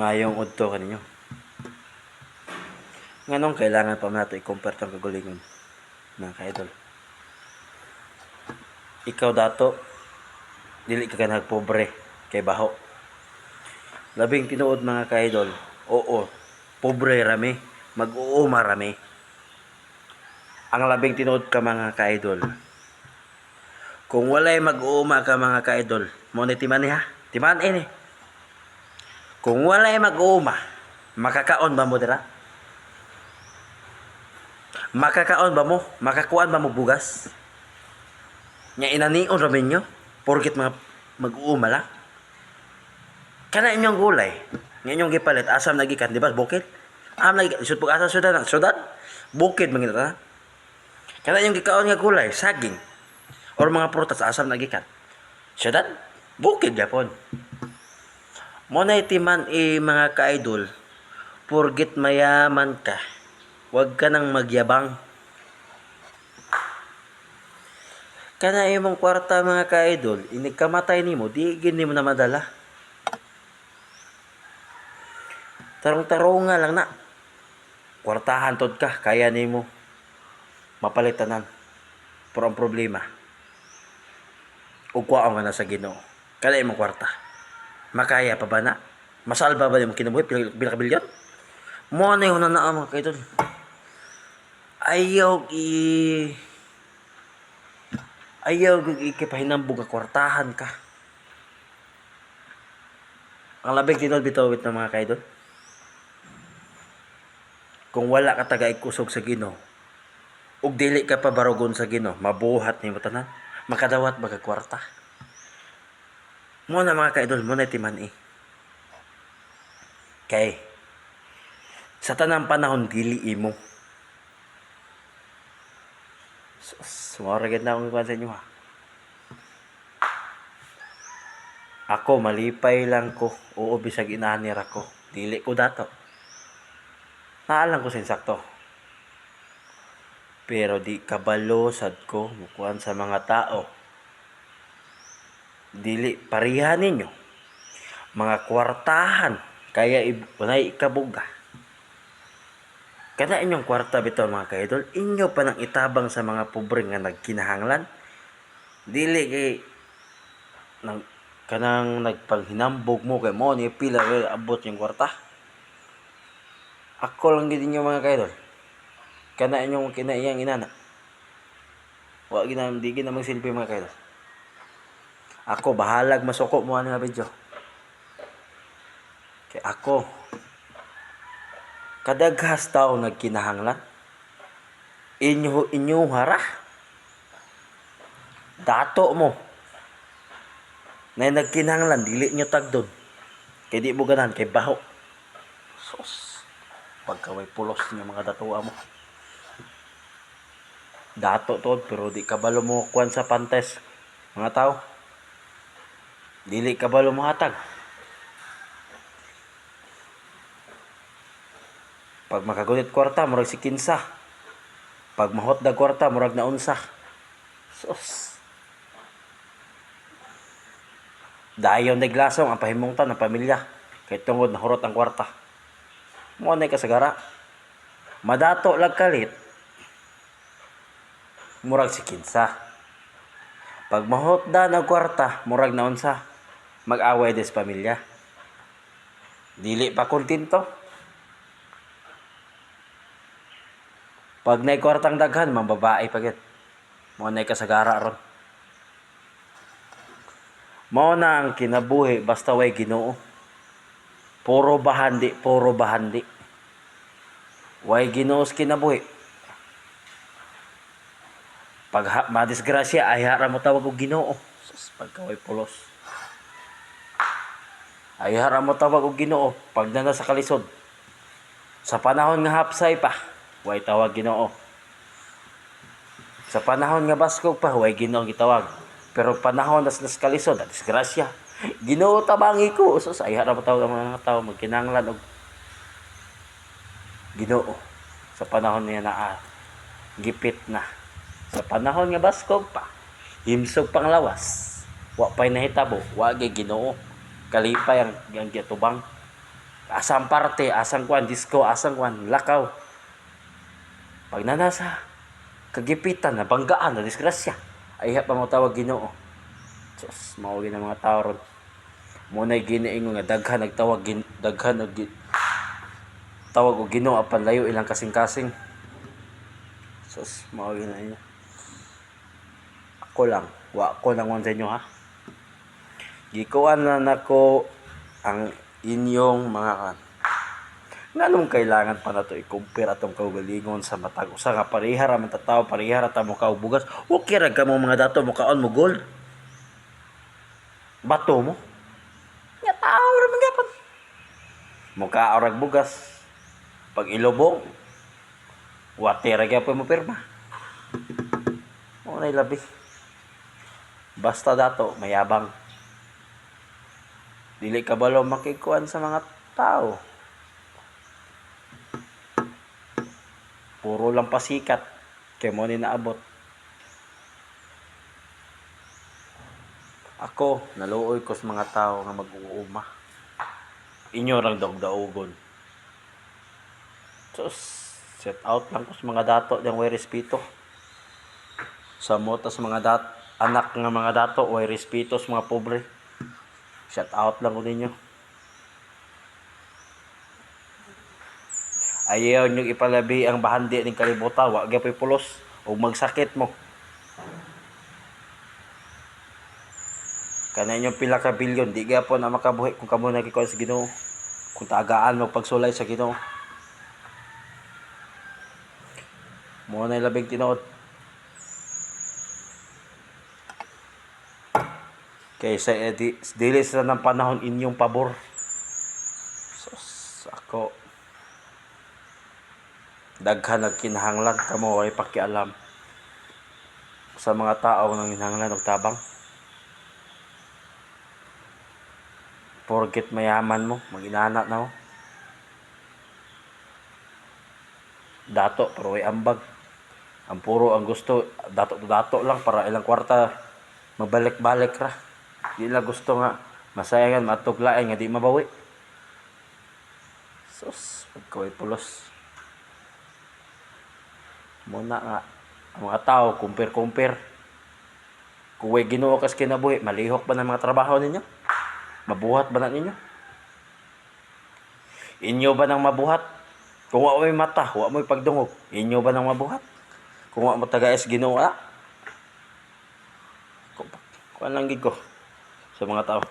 mayong udto kaninyo. Nganong kailangan pa nato i-compare tong kagalingon mga ka-idol. Ikaw dato dili ka kanag pobre kay baho. Labing tinuod mga ka-idol. Oo, pobre rami, mag-uuma rami. Ang labing tinuod ka mga ka-idol. Kung walay mag-uuma ka mga ka-idol, mo ni timan ha? Timan ini. Kung walay mag-uuma, makakaon ba mo dira? Makakaon ba mo? Makakuan ba mo bugas? Nya inanion ramin nyo? Porkit mga mag-uuma lang? Kana inyong gulay. Nga inyong gipalit, asam nagikan, di ba? Bukid? Am nagikan, isut pag asam sudan, sudan? Bukid mangin na. Kana inyong gikaon nga gulay, saging. Or mga prutas, asam nagikan. Sudan? Bukid Japon. Mo na itiman i mga ka-idol, porgit mayaman ka, huwag ka nang magyabang. Kana imong kwarta mga ka-idol, inigkamatay nimo, di gini mo na madala. Tarong-tarong nga lang na. Kwartahan tod ka, kaya nimo mapalitanan. Pero ang problema, ugwaon nga na sa Ginoo. Kada imong kwarta. Makaya pa ba na? Masalba ba mo kinabuhi pila pila ka bilyon? Mo na yung nanaa mga kaidol. Ayaw i Ayaw ikipahinambog nga kwartahan ka. Ang labing tinod bitawit ng mga kaidol. Kung wala ka taga ikusog sa Ginoo, ug dili ka pa barugon sa Ginoo, mabuhat nimo tanan. Makadawat baga kwarta. Mo na mga kaidol, mo na timan eh. Kay sa tanang panahon dili imo. Sumaragad na akong iwan sa inyo ha. Ako, malipay lang ko. Oo, bisag inanir ako. Dili ko dato. Naalang ko sinsakto. Pero di kabalo sad ko mukuan sa mga tao. Dili parihan ninyo. Mga kwartahan. Kaya ibunay ikabuga. Kana inyong kwarta bitaw mga kaidol, inyo pa nang itabang sa mga pobre nga nagkinahanglan. Dili kay nang kanang nagpanghinambog mo kay mo ni pila kay abot yung kwarta. Ako lang gid inyo mga kaidol. Kana inyong kinaiyang inana. Wa gina di gina magsilbi mga kaidol. Ako bahalag masuko mo ano nga video. Kay ako kadaghas tao nagkinahanglan inyo inyo hara dato mo na nagkinahanglan dili nyo tagdon kay di mo ganan kay baho. Sus pagkaway pulos niyo mga datuwa mo. Dato to pero di kabalo mo kuan sa pantes mga tao dili kabalo mo hatag Pag makagunit kwarta, murag si kinsa. Pag mahot da kwarta, murag na unsa. Sus. Dayon naglasong ang pahimungtan ng pamilya. Kay tungod na hurot ang kwarta. Mo na kasagara. Madato lag kalit. Murag si kinsa. Pag mahot ng kwarta, murag na unsa. Mag-away des pamilya. Dili pa kontento. Pag nay daghan, mambabae pa gid. Mo nay kasagara ron. Mao na ang kinabuhi basta way Ginoo. Puro bahandi, puro bahandi. Way Ginoo sa kinabuhi. Pag madisgrasya ay hara mo tawag og Ginoo. Sus, pagkaway pulos. Ay hara mo tawag og Ginoo pag na sa kalisod. Sa panahon nga hapsay pa, way tawag Ginoo. Sa panahon nga baskog pa, way Ginoo gitawag. Pero panahon nas nas kalisod, na disgrasya. Ginoo tabangi ko. So sa ihara mo tawag ang mga tao magkinanglan og Ginoo. Sa panahon niya na ah, gipit na. Sa panahon nga baskog pa, himsog pang lawas. Wa pay nahitabo, wa gyud Ginoo. Kalipay ang ang gitubang. asang parte, asang kwan, disco, asang kwan, lakaw. Pag nanasa, kagipitan, nabanggaan, na disgrasya. Ay pa mo tawag ginoo. Diyos, mawagin ang mga tao ron. Muna'y giniingo nga daghan nagtawag gin, daghan og tawag og Ginoo apan layo ilang kasing-kasing. Sus, mawagin na niya. Ako lang, wa ko lang sa inyo ha. Gikuan na nako ang inyong mga kan. Nganong kailangan pa na to i-compare atong kaugalingon sa matag usa nga parihara man ta tawo parihara ta mo ka og bugas. Okay ra ka mo mga dato mo kaon mo gold. Bato mo. Nga tao ra man. Mukha orag bugas. Pag ilubong, watera gyapon mo pirma. Mo nay labi. Basta dato mayabang. Dili ka balo makikuan sa mga tao. Puro lang pasikat. Kaya mo ni naabot. Ako, naluoy ko sa mga tao nga mag-uuma. Inyo rang daog-daogon. So, set out lang ko sa mga dato diyang way respeto. Sa mo tas mga dat anak nga mga dato way respeto sa mga pobre. Shout out lang ko ninyo. Ayaw nyo ipalabi ang bahandi ng kalibutan. Wa gyapon pulos o magsakit mo. Kana inyong pila ka bilyon, di gyapon na makabuhi kung kamo nagikuan sa Ginoo. Kung tagaan mo pagsulay sa Ginoo. Mo na labing tinuod. Kaysa eh, di, dili sa ng panahon inyong pabor. Sus, ako. Daghan nagkinahanglan kamo ay pakialam sa mga tao nang hinahanglan og tabang. Porket mayaman mo, maginana na mo. Dato, pero ay ambag. Ang puro ang gusto, dato to dato lang para ilang kwarta mabalik-balik ra. Di lang gusto nga masayangan, matuglain nga di mabawi. Sus, pagkaway pulos. Muna nga, ang mga tao, kumpir-kumpir. Kung way ginoo kas kinabuhi, malihok ba ng mga trabaho ninyo? Mabuhat ba na ninyo? Inyo ba nang mabuhat? Kung wa mo'y mata, wa mo'y pagdungog, inyo ba nang mabuhat? Kung wa mo tagayas ginoo? Kung, kung lang gid ko sa mga tao.